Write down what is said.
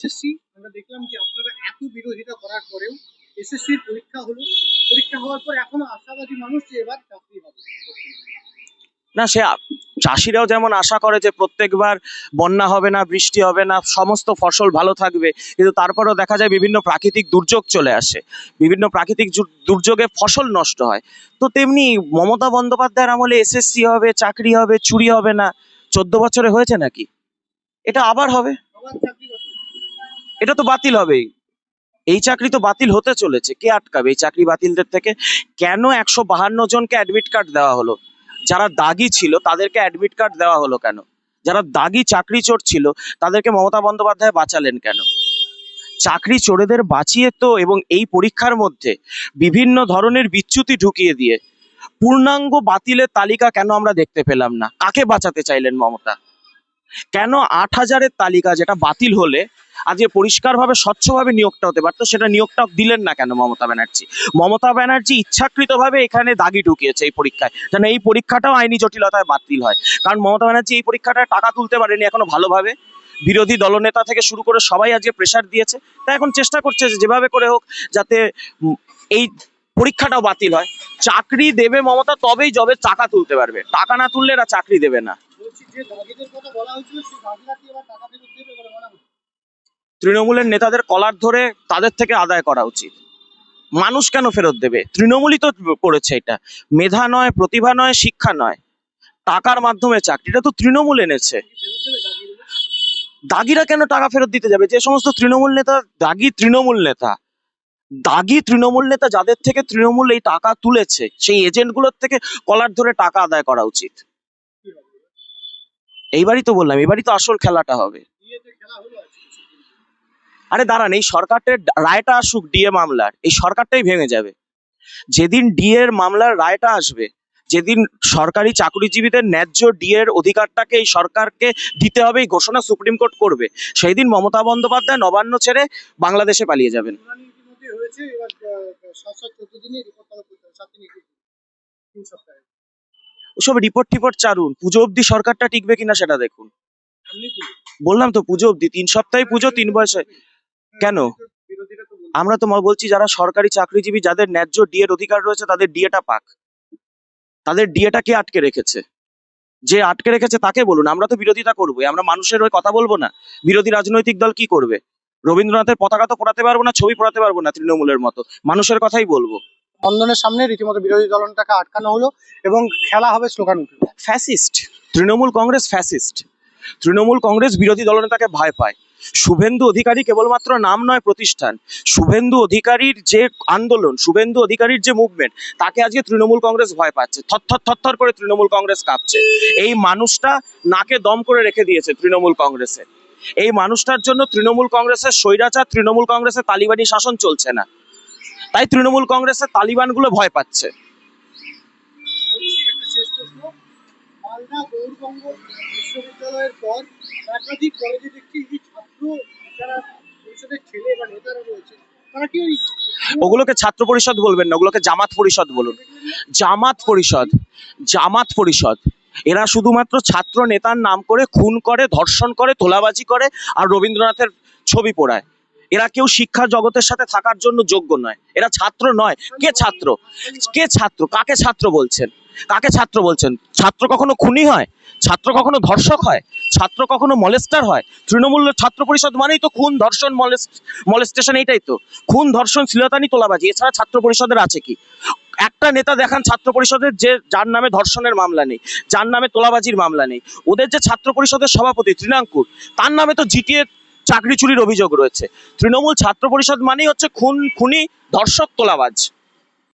SSC আমরা দেখলাম যে আপনারা এত বিরোধিতা করার পরেও এসএসসির পরীক্ষা হলো। পরীক্ষা হওয়ার পর এখনও আশাবাদী মানুষ যে এবার চাকরি হবে। না সে চাষিরাও যেমন আশা করে যে প্রত্যেকবার বন্যা হবে না বৃষ্টি হবে না সমস্ত ফসল ভালো থাকবে কিন্তু তারপরেও দেখা যায় বিভিন্ন প্রাকৃতিক দুর্যোগ চলে আসে। বিভিন্ন প্রাকৃতিক দুর্যোগে ফসল নষ্ট হয়। তো তেমনি মমতা বন্দ্যোপাধ্যায়ের আমলে এসএসসি হবে চাকরি হবে চুরি হবে না চোদ্দ বছরে হয়েছে নাকি? এটা আবার হবে। এটা তো বাতিল হবেই। এই চাকরি তো বাতিল হতে চলেছে। কে আটকাবে? এই চাকরি বাতিলদের থেকে কেন একশো বাহান্ন জনকে অ্যাডমিট কার্ড দেওয়া হলো? যারা দাগি ছিল, তাদেরকে অ্যাডমিট কার্ড দেওয়া হলো কেন? যারা দাগি চাকরি চোর ছিল, তাদেরকে মমতা বন্দ্যোপাধ্যায় বাঁচালেন কেন? চাকরি চোরেদের বাঁচিয়ে তো এবং এই পরীক্ষার মধ্যে বিভিন্ন ধরনের বিচ্যুতি ঢুকিয়ে দিয়ে পূর্ণাঙ্গ বাতিলের তালিকা কেন আমরা দেখতে পেলাম না? কাকে বাঁচাতে চাইলেন মমতা? কেন আট হাজারের তালিকা যেটা বাতিল হলে, আজকে পরিষ্কারভাবে, স্বচ্ছভাবে নিয়োগটা হতে পারতো, সেটা নিয়োগটা দিলেন না কেন মমতা ব্যানার্জি? মমতা ব্যানার্জি ইচ্ছাকৃতভাবে এখানে দাগি ঢুকিয়েছে এই পরীক্ষায়, যেন এই পরীক্ষাটাও আইনি জটিলতায় বাতিল হয়। কারণ মমতা ব্যানার্জি এই পরীক্ষাটায় টাকা তুলতে পারেনি এখনও ভালোভাবে। বিরোধী দলনেতা থেকে শুরু করে সবাই আজকে প্রেশার দিয়েছে। তা এখন চেষ্টা করছে যেভাবে করে হোক, যাতে এই পরীক্ষাটাও বাতিল হয়। চাকরি দেবে মমতা, তবেই জবে টাকা তুলতে পারবে। টাকা না তুললে এরা চাকরি দেবে না। তৃণমূলের নেতাদের কলার ধরে তাদের থেকে আদায় করা উচিত। মানুষ কেন ফেরত দেবে? তৃণমূলই তো করেছে এটা। মেধা নয়, প্রতিভা নয়, শিক্ষা নয়। টাকার মাধ্যমে চাকরিটা তো তৃণমূল এনেছে। দাগিরা কেন টাকা ফেরত দিতে যাবে? যে সমস্ত তৃণমূল নেতা, দাগি তৃণমূল নেতা। দাগি তৃণমূল নেতা যাদের থেকে তৃণমূল এই টাকা তুলেছে, সেই এজেন্টগুলোর থেকে কলার ধরে টাকা আদায় করা উচিত। এইবারই তো বললাম, এবারই তো আসল খেলাটা হবে। আরে দাঁড়ান, এই সরকারটার রায়টা আসুক ডিএ মামলার, এই সরকারটাই ভেঙে যাবে। যেদিন ডিএ এর মামলার রায়টা আসবে, যেদিন সরকারি চাকরিজীবীদের ন্যায্য ডিএর অধিকারটাকে এই সরকারকে দিতে হবে, এই ঘোষণা সুপ্রিম কোর্ট করবে সেই দিন মমতা বন্দ্যোপাধ্যায় নবান্ন ছেড়ে বাংলাদেশে পালিয়ে যাবেন। হয়েছে এবার সাত সাত চোদ্দ রিপোর্ট করা করতে হবে সাত তিন সপ্তাহে। ওসব রিপোর্ট টিপোর্ট চারুন। পুজো অবধি সরকারটা টিকবে কিনা সেটা দেখুন। বললাম তো পুজো অবধি, তিন সপ্তাহে পুজো, তিন বয়সে কেন? আমরা তো বলছি যারা সরকারি চাকরিজীবী, যাদের ন্যায্য ডিএর অধিকার রয়েছে, তাদের ডিএটা পাক। তাদের ডিএটা কে আটকে রেখেছে? যে আটকে রেখেছে তাকে বলুন, আমরা তো বিরোধিতা করবোই। আমরা মানুষের ওই কথা বলব না। বিরোধী রাজনৈতিক দল কি করবে? রবীন্দ্রনাথের পতাকা তো পড়াতে পারব না, ছবি পড়াতে পারব না তৃণমূলের মতো। মানুষের কথাই বলব। বন্ধনের সামনে রীতিমতো বিরোধী দলটাকে আটকানো হলো এবং খেলা হবে স্লোগান উঠবে ফ্যাসিস্ট। তৃণমূল কংগ্রেস ফ্যাসিস্ট। তৃণমূল কংগ্রেস বিরোধী দলনেতাকে ভয় পায়। শুভেন্দু অধিকারী কেবলমাত্র নাম নয়, প্রতিষ্ঠান। শুভেন্দু অধিকারীর যে আন্দোলন, শুভেন্দু অধিকারীর যে মুভমেন্ট তাকে আজকে তৃণমূল কংগ্রেস ভয় পাচ্ছে। থরথর থরথর করে তৃণমূল কংগ্রেস কাঁপছে। এই মানুষটা নাকে দম করে রেখে দিয়েছে তৃণমূল কংগ্রেসে। এই মানুষটার জন্য তৃণমূল কংগ্রেসের স্বৈরাচার, তৃণমূল কংগ্রেসের তালিবানি শাসন চলছে না। তাই তৃণমূল কংগ্রেসের তালিবানগুলো ভয় পাচ্ছে। বলছি একটা শেষ প্রশ্ন মালদা গৌরবঙ্গ বিশ্ববিদ্যালয়ের পর একাধিক কলেজে দেখছি যে ছাত্র যারা পরিষদের ছেলে বা নেতারা রয়েছে তারা কি ওই ওগুলোকে ছাত্র পরিষদ বলবেন না ওগুলোকে জামাত পরিষদ বলুন। জামাত পরিষদ জামাত পরিষদ এরা শুধুমাত্র ছাত্র নেতার নাম করে খুন করে ধর্ষণ করে তোলাবাজি করে আর রবীন্দ্রনাথের ছবি পোড়ায়। এরা কেউ শিক্ষা জগতের সাথে থাকার জন্য যোগ্য নয়। এরা ছাত্র নয়। কে ছাত্র? কে ছাত্র? কাকে ছাত্র বলছেন? কাকে ছাত্র বলছেন? ছাত্র কখনো খুনি হয়? ছাত্র কখনো ধর্ষক হয়? ছাত্র কখনো মলেস্টার হয়? তৃণমূল ছাত্র পরিষদ মানেই তো খুন, ধর্ষণ মলেস্ট মলেস্টেশন এইটাই তো। খুন, ধর্ষণ শ্লীলতানি তোলাবাজি, এছাড়া ছাত্র পরিষদের আছে কি? একটা নেতা দেখান ছাত্র পরিষদের যে যার নামে ধর্ষণের মামলা নেই, যার নামে তোলাবাজির মামলা নেই। ওদের যে ছাত্র পরিষদের সভাপতি তৃণাঙ্কুর, তার নামে তো জিটিএ চাকরি চুরির অভিযোগ রয়েছে। তৃণমূল ছাত্র পরিষদ মানেই হচ্ছে খুন খুনি ধর্ষক তোলাবাজ।